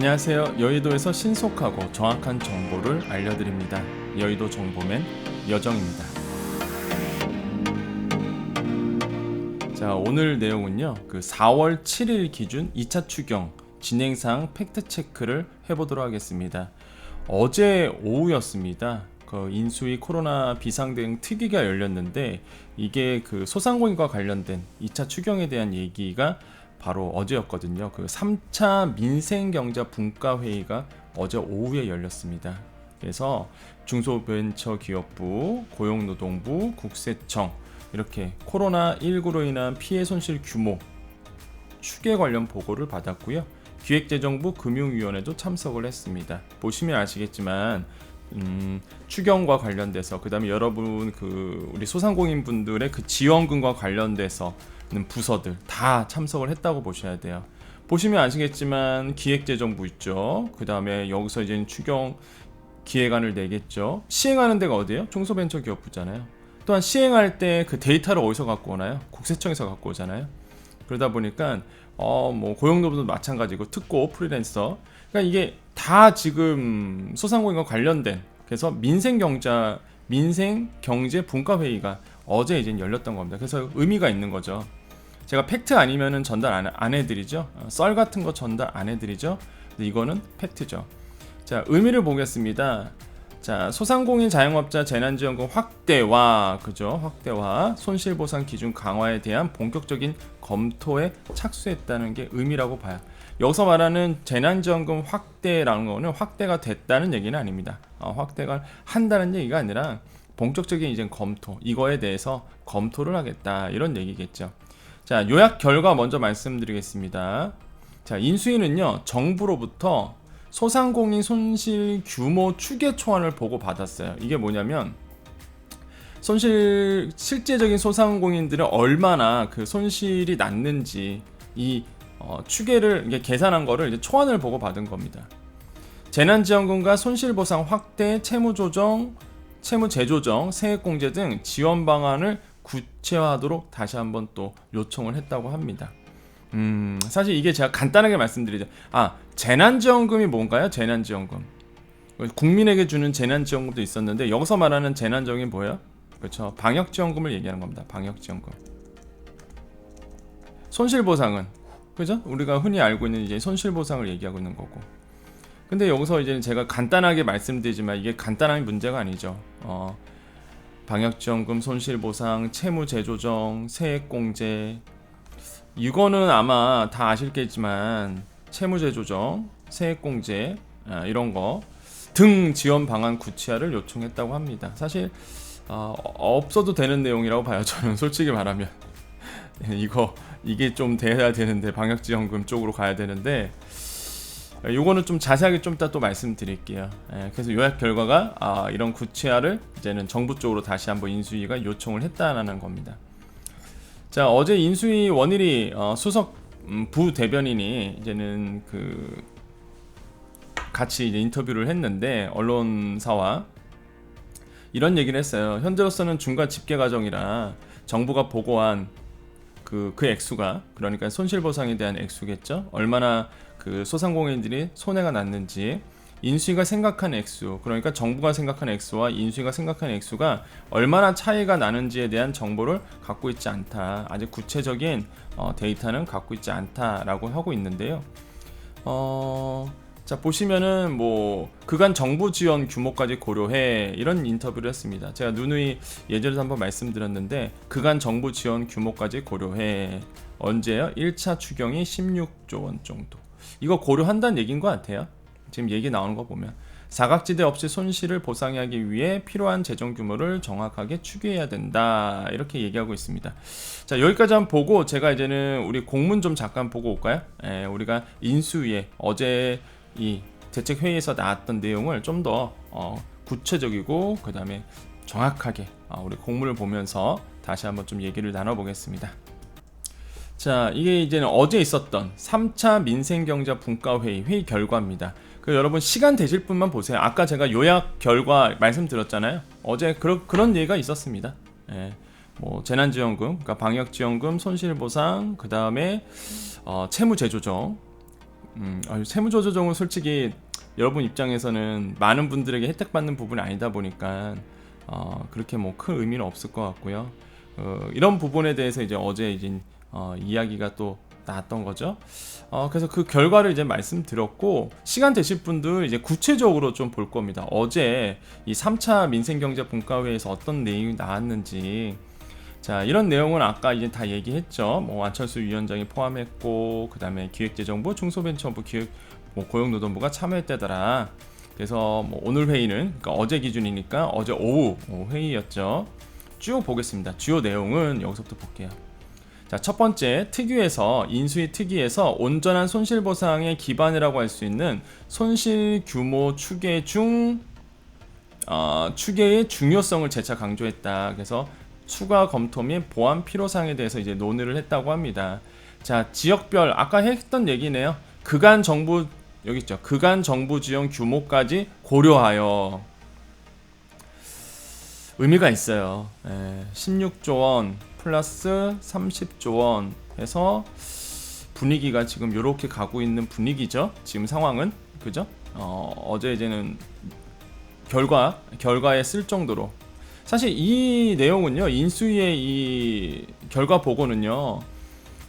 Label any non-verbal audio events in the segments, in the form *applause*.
안녕하세요. 여의도에서 신속하고 정확한 정보를 알려드립니다. 여의도 정보맨 여정입니다. 자, 오늘 내용은요. 그 4월 7일 기준 2차 추경 진행상 팩트 체크를 해보도록 하겠습니다. 어제 오후였습니다. 그 인수위 코로나 비상대응 특위가 열렸는데 이게 그 소상공인과 관련된 2차 추경에 대한 얘기가 바로 어제였거든요. 그 3차 민생경제 분과회의가 어제 오후에 열렸습니다. 그래서 중소벤처기업부, 고용노동부, 국세청 이렇게 코로나19로 인한 피해 손실 규모 추계 관련 보고를 받았고요. 기획재정부 금융위원회도 참석을 했습니다. 보시면 아시겠지만 음, 추경과 관련돼서 그다음에 여러분 그 우리 소상공인 분들의 그 지원금과 관련돼서 는 부서들 다 참석을 했다고 보셔야 돼요. 보시면 아시겠지만 기획재정부 있죠. 그 다음에 여기서 이제 추경 기획안을 내겠죠. 시행하는 데가 어디예요? 중소벤처기업부잖아요. 또한 시행할 때 그 데이터를 어디서 갖고 오나요? 국세청에서 갖고 오잖아요. 그러다 보니까 어 뭐 고용노동도 마찬가지고 특고 프리랜서 그러니까 이게 다 지금 소상공인과 관련된 그래서 민생경제 민생 경제 분과 회의가 어제 이제 열렸던 겁니다. 그래서 의미가 있는 거죠. 제가 팩트 아니면은 전달 안, 안 해드리죠. 어, 썰 같은 거 전달 안 해드리죠. 이거는 팩트죠. 자 의미를 보겠습니다. 자 소상공인 자영업자 재난지원금 확대와 그죠 확대와 손실보상 기준 강화에 대한 본격적인 검토에 착수했다는 게 의미라고 봐요. 여기서 말하는 재난지원금 확대라는 거는 확대가 됐다는 얘기는 아닙니다. 어, 확대가 한다는 얘기가 아니라 본격적인 이제 검토 이거에 대해서 검토를 하겠다 이런 얘기겠죠. 자 요약 결과 먼저 말씀드리겠습니다. 자 인수위는요 정부로부터 소상공인 손실 규모 추계 초안을 보고 받았어요. 이게 뭐냐면 손실 실제적인 소상공인들은 얼마나 그 손실이 났는지 이 어, 추계를 이게 계산한 거를 이제 초안을 보고 받은 겁니다. 재난지원금과 손실보상 확대, 채무조정, 채무 재조정, 세액공제 등 지원 방안을 구체화하도록 다시 한번 또 요청을 했다고 합니다. 음, 사실 이게 제가 간단하게 말씀드리죠. 아, 재난지원금이 뭔가요? 재난지원금. 국민에게 주는 재난지원금도 있었는데 여기서 말하는 재난지원금이 뭐예요? 그렇죠. 방역지원금을 얘기하는 겁니다. 방역지원금. 손실보상은 그죠? 우리가 흔히 알고 있는 이제 손실보상을 얘기하고 있는 거고. 근데 여기서 이제 제가 간단하게 말씀드리지만 이게 간단한 문제가 아니죠. 어, 방역지원금, 손실보상, 채무 재조정, 세액공제 이거는 아마 다 아실겠지만 채무 재조정, 세액공제 아, 이런 거 등 지원 방안 구체화를 요청했다고 합니다. 사실 어, 없어도 되는 내용이라고 봐요. 저는 솔직히 말하면 *laughs* 이거 이게 좀 돼야 되는데 방역지원금 쪽으로 가야 되는데 요거는 좀 자세하게 좀 이따 또 말씀드릴게요. 예, 그래서 요약 결과가 아, 이런 구체화를 이제는 정부 쪽으로 다시 한번 인수위가 요청을 했다는 겁니다. 자 어제 인수위 원일이 어, 수석 음, 부 대변인이 이제는 그 같이 이제 인터뷰를 했는데 언론사와 이런 얘기를 했어요. 현재로서는 중간 집계 과정이라 정부가 보고한 그, 그 액수가 그러니까 손실 보상에 대한 액수겠죠. 얼마나 그 소상공인들이 손해가 났는지 인수위가 생각한 액수 그러니까 정부가 생각한 액수와 인수위가 생각한 액수가 얼마나 차이가 나는지에 대한 정보를 갖고 있지 않다. 아직 구체적인 어, 데이터는 갖고 있지 않다라고 하고 있는데요. 어, 자 보시면은 뭐 그간 정부 지원 규모까지 고려해 이런 인터뷰를 했습니다. 제가 누누이 예전에도 한번 말씀드렸는데 그간 정부 지원 규모까지 고려해 언제요? 1차 추경이 16조 원 정도. 이거 고려한다는 얘기인 것 같아요. 지금 얘기 나오는 거 보면 사각지대 없이 손실을 보상하기 위해 필요한 재정 규모를 정확하게 추계해야 된다 이렇게 얘기하고 있습니다. 자 여기까지 한번 보고 제가 이제는 우리 공문 좀 잠깐 보고 올까요? 예, 우리가 인수위에 어제 이 대책 회의에서 나왔던 내용을 좀더 어, 구체적이고 그 다음에 정확하게 어, 우리 공문을 보면서 다시 한번 좀 얘기를 나눠보겠습니다. 자, 이게 이제는 어제 있었던 3차 민생경제 분과회의 회의 결과입니다. 그 여러분 시간 되실 분만 보세요. 아까 제가 요약 결과 말씀드렸잖아요. 어제 그러, 그런 얘기가 있었습니다. 예, 뭐 재난지원금, 그러니까 방역지원금, 손실보상, 그 다음에 어, 채무재조정, 음, 아유, 세무조정은 솔직히 여러분 입장에서는 많은 분들에게 혜택 받는 부분이 아니다 보니까 어, 그렇게 뭐 큰 의미는 없을 것 같고요. 어, 이런 부분에 대해서 이제 어제 이제 어, 이야기가 또 나왔던 거죠. 어, 그래서 그 결과를 이제 말씀드렸고 시간 되실 분들 이제 구체적으로 좀 볼 겁니다. 어제 이 3차 민생경제 분과회에서 어떤 내용이 나왔는지 자 이런 내용은 아까 이제 다 얘기했죠. 뭐 안철수 위원장이 포함했고 그 다음에 기획재정부, 중소벤처부, 기획 뭐 고용노동부가 참여했다더라. 그래서 뭐 오늘 회의는 그러니까 어제 기준이니까 어제 오후 회의였죠. 쭉 보겠습니다. 주요 내용은 여기서부터 볼게요. 자, 첫 번째 특유에서 인수위 특위에서 온전한 손실 보상의 기반이라고 할 수 있는 손실 규모 추계 중 어, 추계의 중요성을 재차 강조했다. 그래서 추가 검토 및 보완 필요사항에 대해서 이제 논의를 했다고 합니다. 자, 지역별 아까 했던 얘기네요. 그간 정부 여기 있죠. 그간 정부 지원 규모까지 고려하여 의미가 있어요. 예, 16조 원 플러스 30조 원 해서 분위기가 지금 이렇게 가고 있는 분위기죠. 지금 상황은 그죠? 어, 어제 이제는 결과 결과에 쓸 정도로 사실 이 내용은요 인수위의 이 결과 보고는요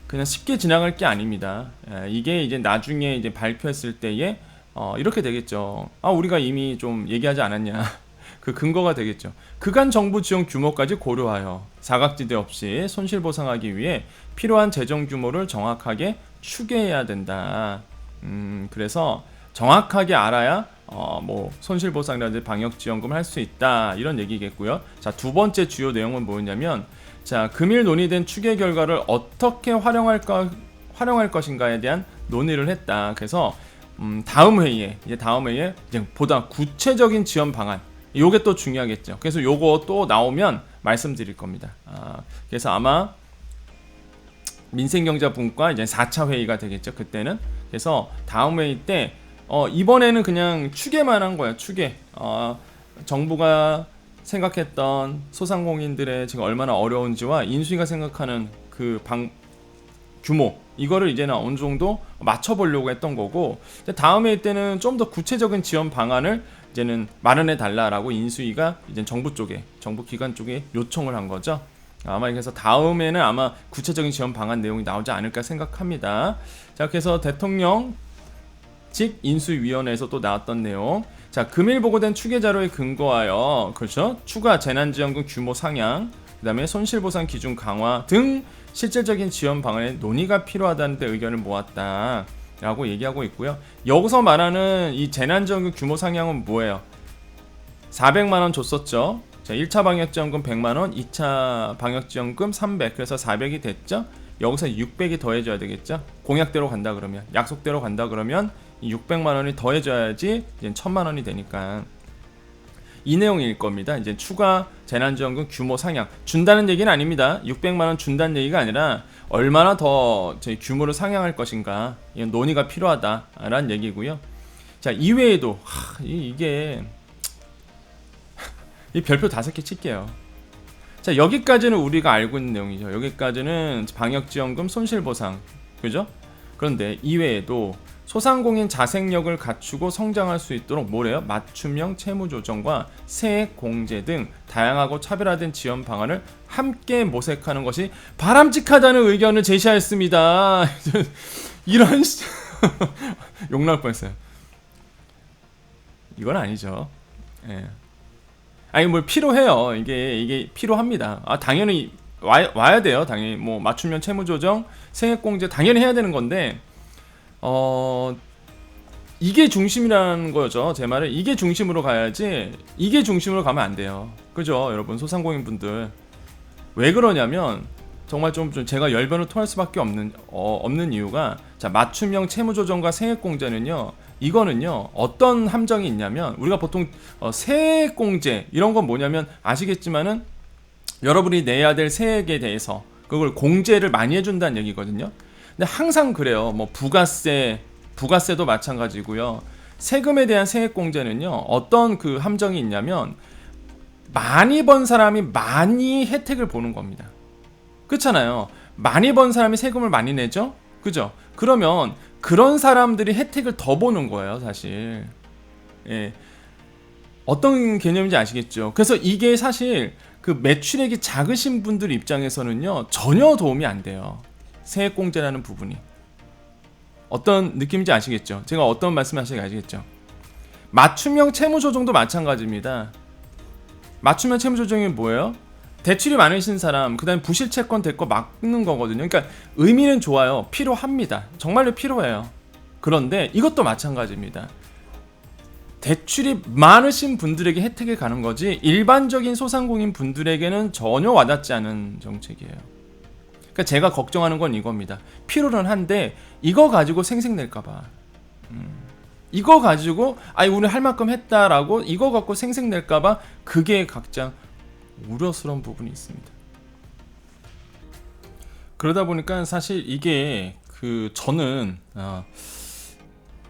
그냥 쉽게 지나갈 게 아닙니다. 예, 이게 이제 나중에 이제 발표했을 때에 어, 이렇게 되겠죠. 아 우리가 이미 좀 얘기하지 않았냐. 그 근거가 되겠죠. 그간 정부 지원 규모까지 고려하여 사각지대 없이 손실 보상하기 위해 필요한 재정 규모를 정확하게 추계해야 된다. 음, 그래서 정확하게 알아야 어, 뭐 손실 보상이라든지 방역 지원금 할 수 있다 이런 얘기겠고요. 자 두 번째 주요 내용은 뭐였냐면 자 금일 논의된 추계 결과를 어떻게 활용할 까 활용할 것인가에 대한 논의를 했다. 그래서 음, 다음 회의에 이제 다음 회의에 이제 보다 구체적인 지원 방안 요게 또 중요하겠죠. 그래서 요거 또 나오면 말씀드릴 겁니다. 아, 그래서 아마 민생경제분과 이제 4차 회의가 되겠죠. 그때는 그래서 다음 회의 때 어, 이번에는 그냥 추계만 한 거야. 추계. 어, 정부가 생각했던 소상공인들의 지금 얼마나 어려운지와 인수위가 생각하는 그 방 규모 이거를 이제는 어느 정도 맞춰보려고 했던 거고 다음 회의 때는 좀 더 구체적인 지원 방안을 이제는 마련해 달라라고 인수위가 이제 정부 쪽에 정부 기관 쪽에 요청을 한 거죠. 아마 그래서 다음에는 아마 구체적인 지원 방안 내용이 나오지 않을까 생각합니다. 자, 그래서 대통령 직 인수위원회에서 또 나왔던 내용. 자, 금일 보고된 추계 자료에 근거하여 그렇죠? 추가 재난지원금 규모 상향, 그다음에 손실보상 기준 강화 등 실질적인 지원 방안에 논의가 필요하다는 데 의견을 모았다. 라고 얘기하고 있고요. 여기서 말하는 이 재난지원금 규모 상향은 뭐예요? 400만원 줬었죠. 자, 1차 방역지원금 100만원, 2차 방역지원금 300, 그래서 400이 됐죠. 여기서 600이 더해져야 되겠죠. 공약대로 간다 그러면, 약속대로 간다 그러면 600만원이 더해져야지 이제 1000만원이 되니까. 이 내용일 겁니다. 이제 추가 재난지원금 규모 상향 준다는 얘기는 아닙니다. 600만 원 준다는 얘기가 아니라 얼마나 더 저희 규모를 상향할 것인가 이건 논의가 필요하다라는 얘기고요. 자 이외에도 하, 이, 이게 *laughs* 이 별표 다섯 개 칠게요. 자 여기까지는 우리가 알고 있는 내용이죠. 여기까지는 방역지원금 손실보상 그죠? 그런데 이외에도 소상공인 자생력을 갖추고 성장할 수 있도록 뭐래요? 맞춤형 채무 조정과 세액 공제 등 다양하고 차별화된 지원 방안을 함께 모색하는 것이 바람직하다는 의견을 제시하였습니다. *laughs* 이런 *laughs* 욕 나올 뻔했어요. 이건 아니죠. 예. 아니 뭘 필요해요. 이게 이게 필요합니다. 아 당연히 와, 와야 돼요. 당연히 뭐 맞춤형 채무 조정, 세액 공제 당연히 해야 되는 건데 어 이게 중심이라는 거죠. 제 말은 이게 중심으로 가야지 이게 중심으로 가면 안 돼요. 그죠, 여러분 소상공인 분들 왜 그러냐면 정말 좀, 좀 제가 열변을 토할 수밖에 없는 어, 없는 이유가 자 맞춤형 채무조정과 세액공제는요 이거는요 어떤 함정이 있냐면 우리가 보통 어, 세액공제 이런 건 뭐냐면 아시겠지만은 여러분이 내야 될 세액에 대해서 그걸 공제를 많이 해준다는 얘기거든요. 근데 항상 그래요. 뭐 부가세, 부가세도 마찬가지고요. 세금에 대한 세액 공제는요. 어떤 그 함정이 있냐면 많이 번 사람이 많이 혜택을 보는 겁니다. 그렇잖아요. 많이 번 사람이 세금을 많이 내죠? 그죠? 그러면 그런 사람들이 혜택을 더 보는 거예요, 사실. 예. 어떤 개념인지 아시겠죠? 그래서 이게 사실 그 매출액이 작으신 분들 입장에서는요, 전혀 도움이 안 돼요. 세액공제라는 부분이. 어떤 느낌인지 아시겠죠? 제가 어떤 말씀 하시는지 아시겠죠? 맞춤형 채무조정도 마찬가지입니다. 맞춤형 채무조정이 뭐예요? 대출이 많으신 사람, 그 다음에 부실채권 대거 막는 거거든요. 그러니까 의미는 좋아요. 필요합니다. 정말로 필요해요. 그런데 이것도 마찬가지입니다. 대출이 많으신 분들에게 혜택이 가는 거지 일반적인 소상공인 분들에게는 전혀 와닿지 않은 정책이에요. 그러니까 제가 걱정하는 건 이겁니다. 필요는 한데 이거 가지고 생색낼까봐. 음. 이거 가지고 아이 우리 할 만큼 했다라고 이거 갖고 생색낼까봐 그게 각자 우려스러운 부분이 있습니다. 그러다 보니까 사실 이게 그 저는 어,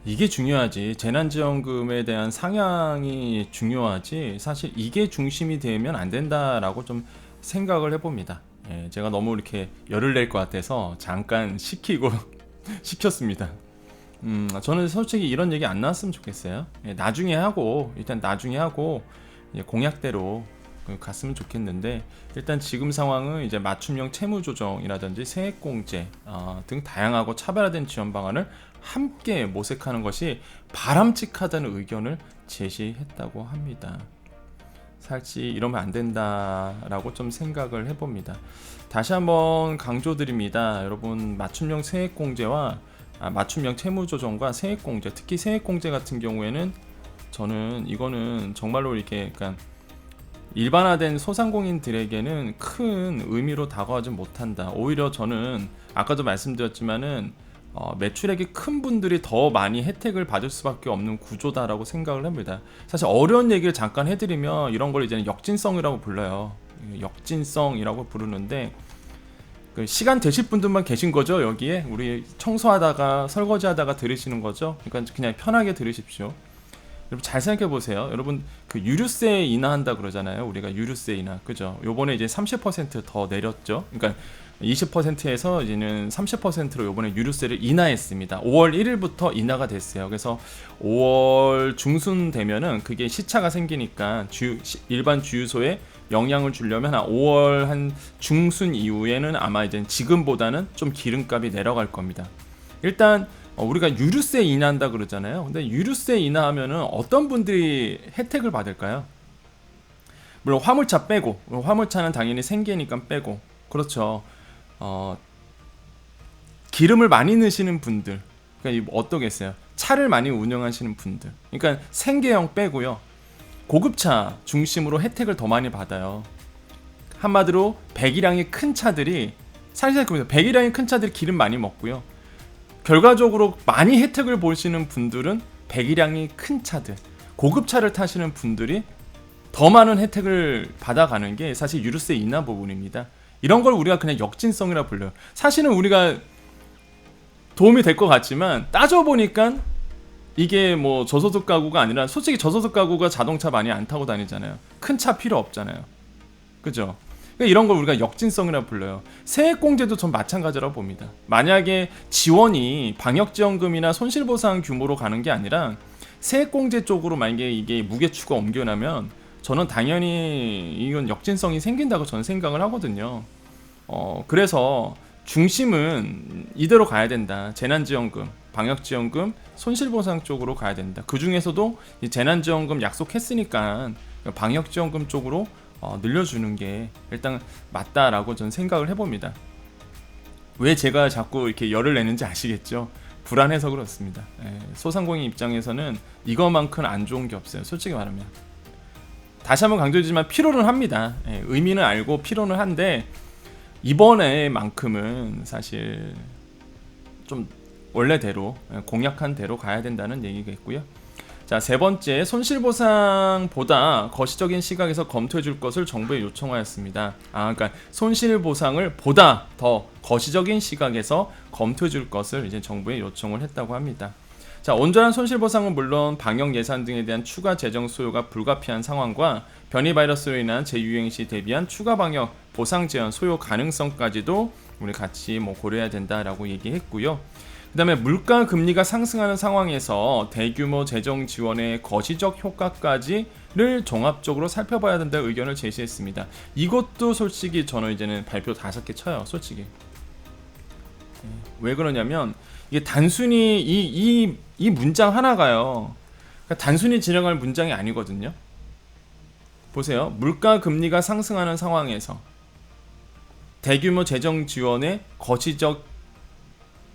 이게 중요하지 재난지원금에 대한 상향이 중요하지 사실 이게 중심이 되면 안 된다라고 좀 생각을 해봅니다. 예, 제가 너무 이렇게 열을 낼 것 같아서 잠깐 *laughs* 시키고 시켰습니다. *laughs* 음, 저는 솔직히 이런 얘기 안 나왔으면 좋겠어요. 예, 나중에 하고 일단 나중에 하고 공약대로 그 갔으면 좋겠는데 일단 지금 상황은 이제 맞춤형 채무 조정이라든지 세액 공제 어, 등 다양하고 차별화된 지원 방안을 함께 모색하는 것이 바람직하다는 의견을 제시했다고 합니다. 살지 이러면 안 된다라고 좀 생각을 해봅니다. 다시 한번 강조드립니다. 여러분 맞춤형 세액 공제와 아, 맞춤형 채무 조정과 세액 공제, 특히 세액 공제 같은 경우에는 저는 이거는 정말로 이렇게 약간 일반화된 소상공인들에게는 큰 의미로 다가가지 못한다. 오히려 저는 아까도 말씀드렸지만은 어, 매출액이 큰 분들이 더 많이 혜택을 받을 수밖에 없는 구조다라고 생각을 합니다. 사실 어려운 얘기를 잠깐 해드리면 이런 걸 이제는 역진성이라고 불러요. 역진성이라고 부르는데 그 시간 되실 분들만 계신 거죠 여기에 우리 청소하다가 설거지하다가 들으시는 거죠. 그러니까 그냥 편하게 들으십시오. 여러분 잘 생각해 보세요. 여러분 그 유류세 인하한다 그러잖아요. 우리가 유류세 인하 그죠? 요번에 이제 30%더 내렸죠. 그러니까 20%에서 이제는 30%로 요번에 유류세를 인하했습니다. 5월 1일부터 인하가 됐어요. 그래서 5월 중순 되면은 그게 시차가 생기니까 주 일반 주유소에 영향을 주려면 한 5월 한 중순 이후에는 아마 이제 지금보다는 좀 기름값이 내려갈 겁니다. 일단 어, 우리가 유류세 인하한다 그러잖아요. 근데 유류세 인하하면은 어떤 분들이 혜택을 받을까요? 물론 화물차 빼고 화물차는 당연히 생계니까 빼고 그렇죠. 어, 기름을 많이 넣으시는 분들 그러니까 어떠겠어요? 차를 많이 운영하시는 분들 그러니까 생계형 빼고요. 고급차 중심으로 혜택을 더 많이 받아요. 한마디로 배기량이 큰 차들이 사실 그 배기량이 큰 차들이 기름 많이 먹고요. 결과적으로 많이 혜택을 보시는 분들은 배기량이 큰 차들, 고급차를 타시는 분들이 더 많은 혜택을 받아가는 게 사실 유류세 인하 부분입니다. 이런 걸 우리가 그냥 역진성이라 불러요. 사실은 우리가 도움이 될 것 같지만 따져보니까 이게 뭐 저소득 가구가 아니라 솔직히 저소득 가구가 자동차 많이 안 타고 다니잖아요. 큰 차 필요 없잖아요. 그죠? 그러니까 이런 걸 우리가 역진성이라 불러요. 세액공제도 전 마찬가지라고 봅니다. 만약에 지원이 방역지원금이나 손실보상 규모로 가는 게 아니라 세액공제 쪽으로 만약에 이게 무게추가 옮겨나면 저는 당연히 이건 역진성이 생긴다고 저는 생각을 하거든요. 어, 그래서 중심은 이대로 가야 된다. 재난지원금, 방역지원금, 손실보상 쪽으로 가야 된다. 그 중에서도 재난지원금 약속했으니까 방역지원금 쪽으로 어, 늘려주는 게 일단 맞다라고 저는 생각을 해봅니다. 왜 제가 자꾸 이렇게 열을 내는지 아시겠죠? 불안해서 그렇습니다. 예, 소상공인 입장에서는 이거만큼 안 좋은 게 없어요. 솔직히 말하면. 다시 한번 강조드리지만 필요는 합니다. 예, 의미는 알고 필요는 한데 이번에만큼은 사실 좀 원래대로 예, 공약한 대로 가야 된다는 얘기겠고요. 자, 세 번째, 손실 보상보다 거시적인 시각에서 검토해 줄 것을 정부에 요청하였습니다. 아, 그러니까 손실 보상을 보다 더 거시적인 시각에서 검토해 줄 것을 이제 정부에 요청을 했다고 합니다. 자, 온전한 손실보상은 물론 방역 예산 등에 대한 추가 재정 소요가 불가피한 상황과 변이 바이러스로 인한 재유행 시 대비한 추가 방역 보상 지원 소요 가능성까지도 우리 같이 뭐 고려해야 된다라고 얘기했고요. 그다음에 물가 금리가 상승하는 상황에서 대규모 재정 지원의 거시적 효과까지를 종합적으로 살펴봐야 된다는 의견을 제시했습니다. 이것도 솔직히 저는 이제는 발표 다섯 개 쳐요. 솔직히. 예, 왜 그러냐면 이게 단순히 이 이 이 문장 하나가요. 그러니까 단순히 진행할 문장이 아니거든요. 보세요. 물가 금리가 상승하는 상황에서 대규모 재정 지원의 거시적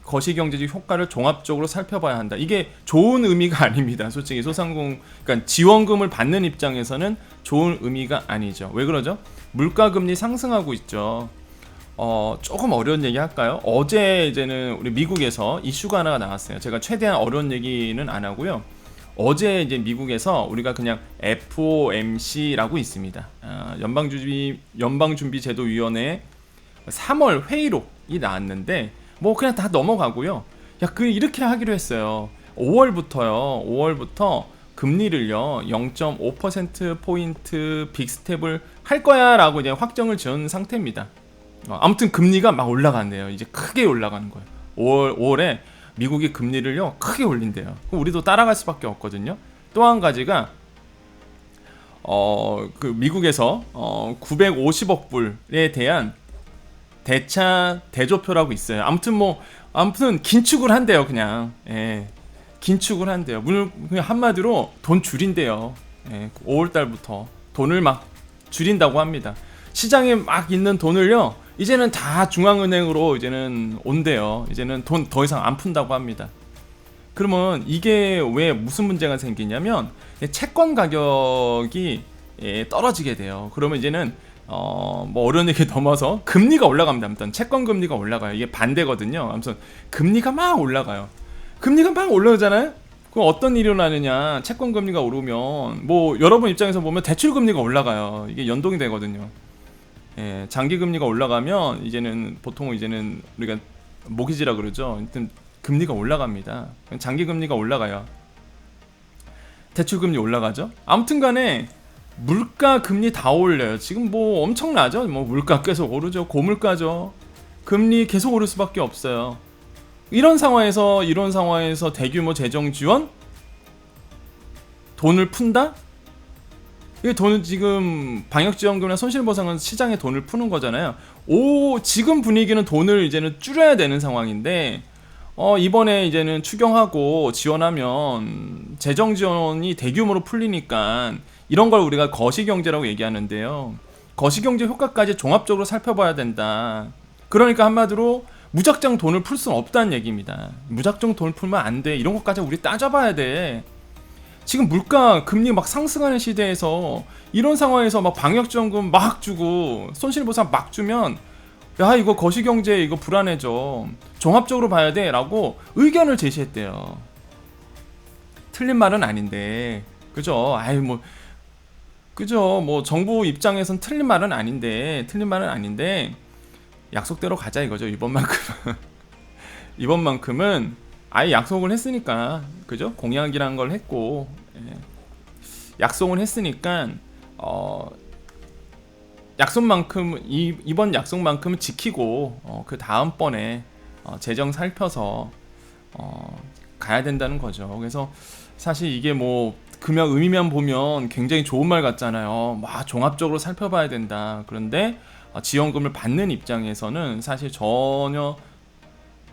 거시 경제적 효과를 종합적으로 살펴봐야 한다. 이게 좋은 의미가 아닙니다. 솔직히 소상공 그러니까 지원금을 받는 입장에서는 좋은 의미가 아니죠. 왜 그러죠? 물가 금리 상승하고 있죠. 어, 조금 어려운 얘기 할까요? 어제 이제는 우리 미국에서 이슈가 하나가 나왔어요. 제가 최대한 어려운 얘기는 안 하고요. 어제 이제 미국에서 우리가 그냥 FOMC라고 있습니다. 아, 연방준비 연방준비제도위원회 3월 회의록이 나왔는데 뭐 그냥 다 넘어가고요. 야, 그 이렇게 하기로 했어요. 5월부터요. 5월부터 금리를요 0.5% 포인트 빅스텝을 할 거야라고 이제 확정을 지은 상태입니다. 어, 아무튼 금리가 막 올라간대요. 이제 크게 올라가는 거예요. 5월 5월에 미국이 금리를요 크게 올린대요. 그럼 우리도 따라갈 수밖에 없거든요. 또 한 가지가 어 그 미국에서 어 950억 불에 대한 대차 대조표라고 있어요. 아무튼 뭐 아무튼 긴축을 한대요, 그냥. 예. 긴축을 한대요. 물 그냥 한마디로 돈 줄인대요. 예. 5월 달부터 돈을 막 줄인다고 합니다. 시장에 막 있는 돈을요. 이제는 다 중앙은행으로 이제는 온대요. 이제는 돈 더 이상 안 푼다고 합니다. 그러면 이게 왜 무슨 문제가 생기냐면 채권 가격이 예, 떨어지게 돼요. 그러면 이제는 어, 뭐 어려운 얘기 *laughs* 넘어서 금리가 올라갑니다. 아무튼 채권 금리가 올라가요. 이게 반대거든요. 아무튼 금리가 막 올라가요. 금리가 막 올라오잖아요. 그럼 어떤 일이 일어나느냐? 채권 금리가 오르면 뭐 여러분 입장에서 보면 대출 금리가 올라가요. 이게 연동이 되거든요. 예, 장기 금리가 올라가면 이제는 보통 이제는 우리가 모기지라 그러죠. 일단 금리가 올라갑니다. 장기 금리가 올라가요. 대출 금리 올라가죠. 아무튼간에 물가 금리 다 올려요. 지금 뭐 엄청나죠? 뭐 물가 계속 오르죠. 고물가죠. 금리 계속 오를 수밖에 없어요. 이런 상황에서 이런 상황에서 대규모 재정 지원 돈을 푼다? 이게 돈은 지금 방역 지원금이나 손실 보상은 시장에 돈을 푸는 거잖아요. 오 지금 분위기는 돈을 이제는 줄여야 되는 상황인데 어 이번에 이제는 추경하고 지원하면 재정 지원이 대규모로 풀리니까 이런 걸 우리가 거시경제라고 얘기하는데요. 거시경제 효과까지 종합적으로 살펴봐야 된다. 그러니까 한마디로 무작정 돈을 풀 수는 없다는 얘기입니다. 무작정 돈을 풀면 안 돼. 이런 것까지 우리 따져봐야 돼. 지금 물가 금리 막 상승하는 시대에서 이런 상황에서 막 방역 지원금 막 주고 손실 보상 막 주면 야 이거 거시경제 이거 불안해져 종합적으로 봐야 돼라고 의견을 제시했대요. 틀린 말은 아닌데 그죠? 아유 뭐 그죠. 뭐 정부 입장에선 틀린 말은 아닌데 틀린 말은 아닌데 약속대로 가자 이거죠. *laughs* 이번만큼은 이번만큼은 아예 약속을 했으니까 그죠? 공약이란 걸 했고 예. 약속을 했으니까 어 약속만큼 이, 이번 약속만큼은 지키고 어, 그 다음번에 어, 재정 살펴서 어, 가야 된다는 거죠. 그래서 사실 이게 뭐 금액 의미만 보면 굉장히 좋은 말 같잖아요. 막 종합적으로 살펴봐야 된다. 그런데 어, 지원금을 받는 입장에서는 사실 전혀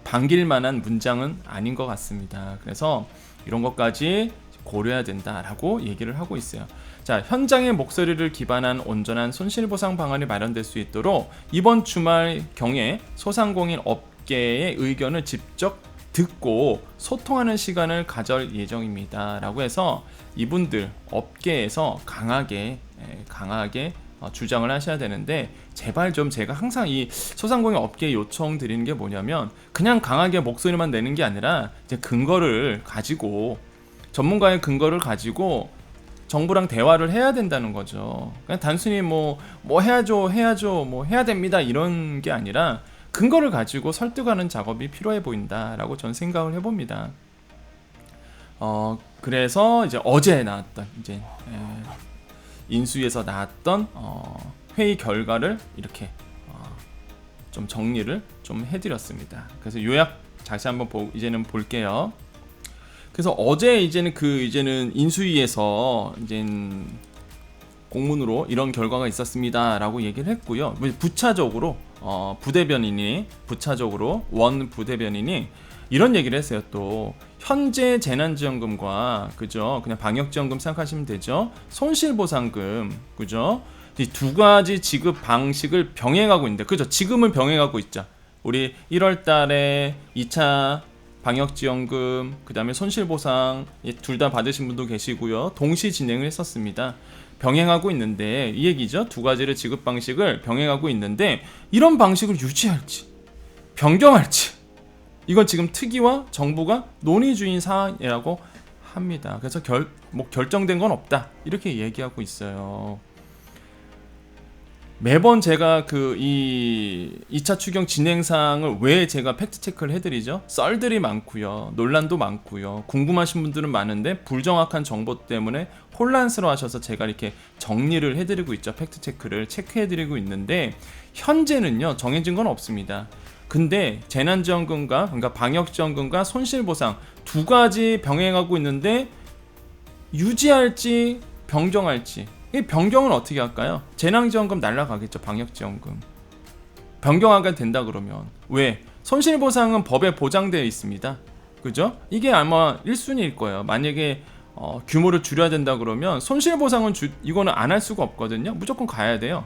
반길 만한 문장은 아닌 것 같습니다. 그래서 이런 것까지 고려해야 된다라고 얘기를 하고 있어요. 자, 현장의 목소리를 기반한 온전한 손실보상 방안이 마련될 수 있도록 이번 주말 경에 소상공인 업계의 의견을 직접 듣고 소통하는 시간을 가질 예정입니다. 라고 해서 이분들 업계에서 강하게 예, 강하게 어, 주장을 하셔야 되는데 제발 좀 제가 항상 이 소상공인 업계에 요청 드리는 게 뭐냐면 그냥 강하게 목소리만 내는 게 아니라 이제 근거를 가지고 전문가의 근거를 가지고 정부랑 대화를 해야 된다는 거죠. 그냥 단순히 뭐뭐 뭐 해야죠, 해야죠, 뭐 해야 됩니다 이런 게 아니라 근거를 가지고 설득하는 작업이 필요해 보인다라고 전 생각을 해봅니다. 어 그래서 이제 어제 나왔던 이제 에, 인수위에서 나왔던 어, 회의 결과를 이렇게 어, 좀 정리를 좀 해드렸습니다. 그래서 요약 다시 한번 보, 이제는 볼게요. 그래서 어제 이제는 그 이제는 인수위에서 이제 공문으로 이런 결과가 있었습니다라고 얘기를 했고요. 뭐 부차적으로 어, 부대변인이 부차적으로 원 부대변인이 이런 얘기를 했어요. 또 현재 재난지원금과 그죠? 그냥 방역지원금 생각하시면 되죠. 손실보상금 그죠? 이 두 가지 지급 방식을 병행하고 있는데 그죠? 지금은 병행하고 있죠. 우리 1월 달에 2차 방역지원금 그 다음에 손실보상 둘 다 받으신 분도 계시고요. 동시 진행을 했었습니다. 병행하고 있는데 이 얘기죠. 두 가지를 지급 방식을 병행하고 있는데 이런 방식을 유지할지 변경할지 이건 지금 특위와 정부가 논의 중인 사안이라고 합니다. 그래서 결, 뭐 결정된 건 없다 이렇게 얘기하고 있어요. 매번 제가 그 이 2차 추경 진행 사항을 왜 제가 팩트 체크를 해드리죠? 썰들이 많고요, 논란도 많고요, 궁금하신 분들은 많은데 불정확한 정보 때문에 혼란스러워하셔서 제가 이렇게 정리를 해드리고 있죠. 팩트 체크를 체크해드리고 있는데 현재는요 정해진 건 없습니다. 근데 재난지원금과 그러니까 방역지원금과 손실보상 두 가지 병행하고 있는데 유지할지 변경할지 이 변경은 어떻게 할까요? 재난지원금 날라가겠죠 방역지원금 변경하게 된다 그러면 왜 손실보상은 법에 보장되어 있습니다 그죠? 이게 아마 1순위일 거예요 만약에 어, 규모를 줄여야 된다 그러면 손실보상은 주, 이거는 안 할 수가 없거든요 무조건 가야 돼요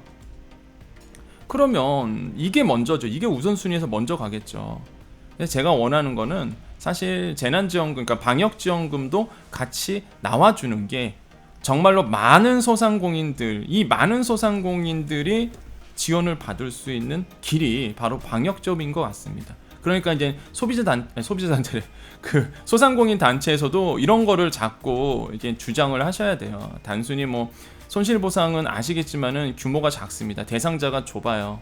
그러면 이게 먼저죠. 이게 우선순위에서 먼저 가겠죠. 제가 원하는 거는 사실 재난지원금, 그러니까 방역지원금도 같이 나와주는 게 정말로 많은 소상공인들, 이 많은 소상공인들이 지원을 받을 수 있는 길이 바로 방역점인 것 같습니다. 그러니까 이제 소비자 단 소비자 단체 *laughs* 그 소상공인 단체에서도 이런 거를 자꾸 이제 주장을 하셔야 돼요. 단순히 뭐 손실 보상은 아시겠지만은 규모가 작습니다. 대상자가 좁아요.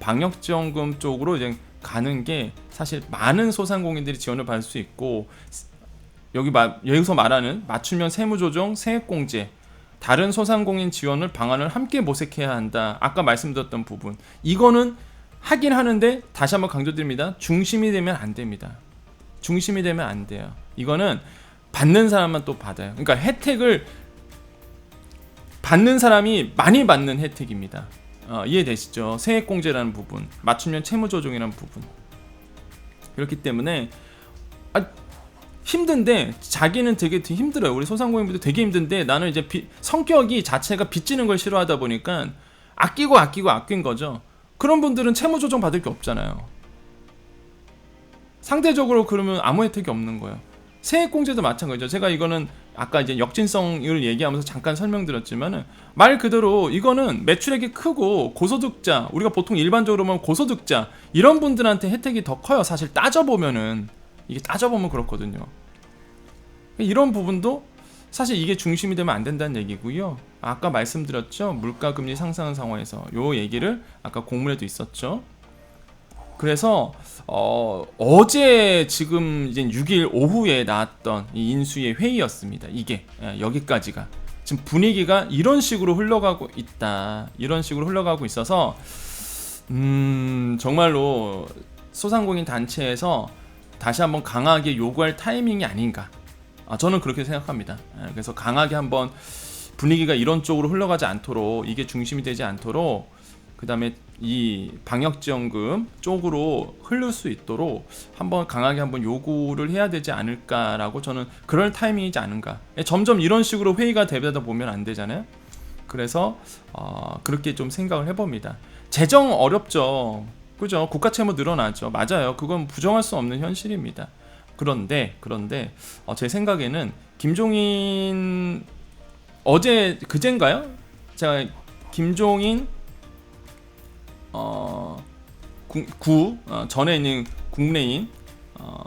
방역 지원금 쪽으로 이제 가는 게 사실 많은 소상공인들이 지원을 받을 수 있고 여기 마, 여기서 말하는 맞춤형 세무조정, 세액공제 다른 소상공인 지원을 방안을 함께 모색해야 한다. 아까 말씀드렸던 부분 이거는 하긴 하는데 다시 한번 강조드립니다. 중심이 되면 안 됩니다. 중심이 되면 안 돼요. 이거는 받는 사람만 또 받아요. 그러니까 혜택을 받는 사람이 많이 받는 혜택입니다. 어, 이해되시죠? 세액공제라는 부분, 맞춤형 채무조정이라는 부분. 그렇기 때문에 아, 힘든데 자기는 되게 힘들어요. 우리 소상공인분들 되게 힘든데 나는 이제 비, 성격이 자체가 빚지는 걸 싫어하다 보니까 아끼고 아끼고 아낀 거죠. 그런 분들은 채무 조정 받을 게 없잖아요. 상대적으로 그러면 아무 혜택이 없는 거예요. 세액공제도 마찬가지죠. 제가 이거는 아까 이제 역진성을 얘기하면서 잠깐 설명드렸지만은 말 그대로 이거는 매출액이 크고 고소득자 우리가 보통 일반적으로 보면 고소득자 이런 분들한테 혜택이 더 커요. 사실 따져 보면은 이게 따져보면 그렇거든요. 이런 부분도 사실 이게 중심이 되면 안 된다는 얘기고요. 아까 말씀드렸죠. 물가 금리 상승 상황에서 요 얘기를 아까 공문에도 있었죠. 그래서 어, 어제 지금 이제 6일 오후에 나왔던 이 인수의 회의였습니다. 이게 예, 여기까지가 지금 분위기가 이런 식으로 흘러가고 있다. 이런 식으로 흘러가고 있어서 음, 정말로 소상공인 단체에서 다시 한번 강하게 요구할 타이밍이 아닌가. 아, 저는 그렇게 생각합니다. 예, 그래서 강하게 한번 분위기가 이런 쪽으로 흘러가지 않도록 이게 중심이 되지 않도록 그 다음에 이 방역지원금 쪽으로 흐를 수 있도록 한번 강하게 한번 요구를 해야 되지 않을까라고 저는 그럴 타이밍이지 않은가. 예, 점점 이런 식으로 회의가 되다 보면 안 되잖아요. 그래서 어, 그렇게 좀 생각을 해봅니다. 재정 어렵죠. 그죠? 국가 채무 늘어나죠. 맞아요. 그건 부정할 수 없는 현실입니다. 그런데 그런데 어, 제 생각에는 김종인 어제 그젠가요? 제가 김종인 어, 구, 구 어, 전에 있는 국내인 어,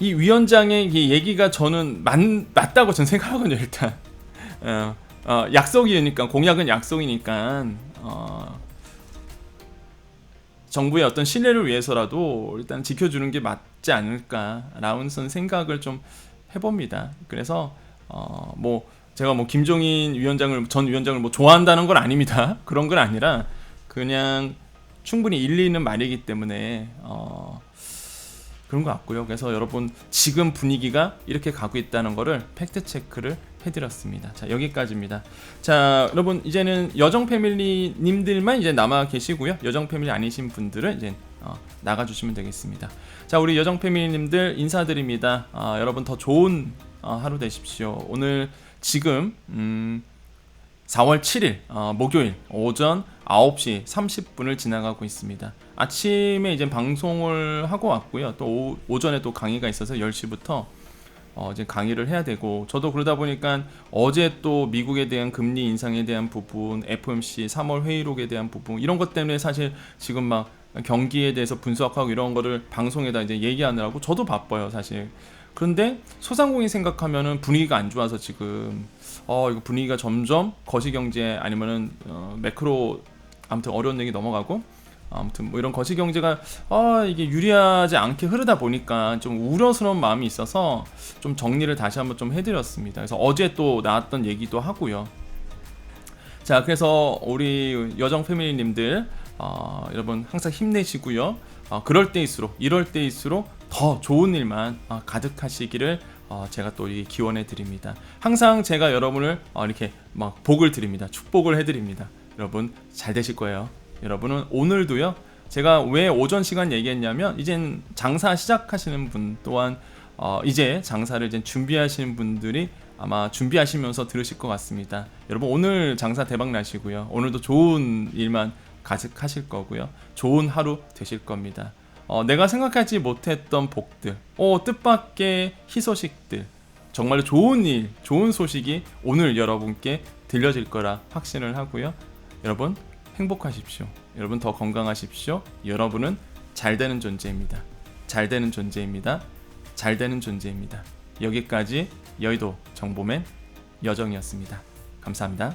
이 위원장의 이 얘기가 저는 맞, 맞다고 저는 생각하거든요 일단 어, 어, 약속이니까 공약은 약속이니까 어, 정부의 어떤 신뢰를 위해서라도 일단 지켜주는 게 맞지 않을까라는 생각을 좀 해봅니다. 그래서 어, 뭐 제가 뭐 김종인 위원장을 전 위원장을 뭐 좋아한다는 건 아닙니다. *laughs* 그런 건 아니라 그냥 충분히 일리 있는 말이기 때문에 어, 그런 것 같고요. 그래서 여러분 지금 분위기가 이렇게 가고 있다는 거를 팩트 체크를 해드렸습니다. 자 여기까지입니다. 자 여러분 이제는 여정 패밀리님들만 이제 남아 계시고요. 여정 패밀리 아니신 분들은 이제 어, 나가주시면 되겠습니다. 자 우리 여정 패밀리님들 인사드립니다. 아, 여러분 더 좋은 어, 하루 되십시오. 오늘 지금 음, 4월 7일 어, 목요일 오전 9시 30분을 지나가고 있습니다. 아침에 이제 방송을 하고 왔고요. 또 오, 전에또 강의가 있어서 10시부터 어, 이제 강의를 해야 되고 저도 그러다 보니까 어제 또 미국에 대한 금리 인상에 대한 부분, FOMC 3월 회의록에 대한 부분 이런 것 때문에 사실 지금 막 경기에 대해서 분석하고 이런 거를 방송에다 이제 얘기하느라고 저도 바빠요, 사실. 그런데 소상공인 생각하면은 분위기가 안 좋아서 지금 어 이거 분위기가 점점 거시 경제 아니면은 어, 매크로 아무튼 어려운 얘기 넘어가고 아무튼 뭐 이런 거시 경제가 아 이게 유리하지 않게 흐르다 보니까 좀 우려스러운 마음이 있어서 좀 정리를 다시 한번 좀 해드렸습니다. 그래서 어제 또 나왔던 얘기도 하고요. 자 그래서 우리 여정 패밀리님들 어, 여러분 항상 힘내시고요. 어, 그럴 때일수록 이럴 때일수록 더 좋은 일만 어, 가득하시기를 어, 제가 또이 기원해 드립니다. 항상 제가 여러분을 어, 이렇게 막 복을 드립니다. 축복을 해 드립니다. 여러분 잘 되실 거예요. 여러분은 오늘도요. 제가 왜 오전 시간 얘기했냐면 이젠 장사 시작하시는 분 또한 어, 이제 장사를 이제 준비하시는 분들이 아마 준비하시면서 들으실 것 같습니다. 여러분 오늘 장사 대박 나시고요. 오늘도 좋은 일만 가득하실 거고요. 좋은 하루 되실 겁니다. 어, 내가 생각하지 못했던 복들, 어, 뜻밖의 희소식들, 정말로 좋은 일, 좋은 소식이 오늘 여러분께 들려질 거라 확신을 하고요. 여러분 행복하십시오. 여러분 더 건강하십시오. 여러분은 잘 되는 존재입니다. 잘 되는 존재입니다. 잘 되는 존재입니다. 여기까지 여의도 정보맨 여정이었습니다. 감사합니다.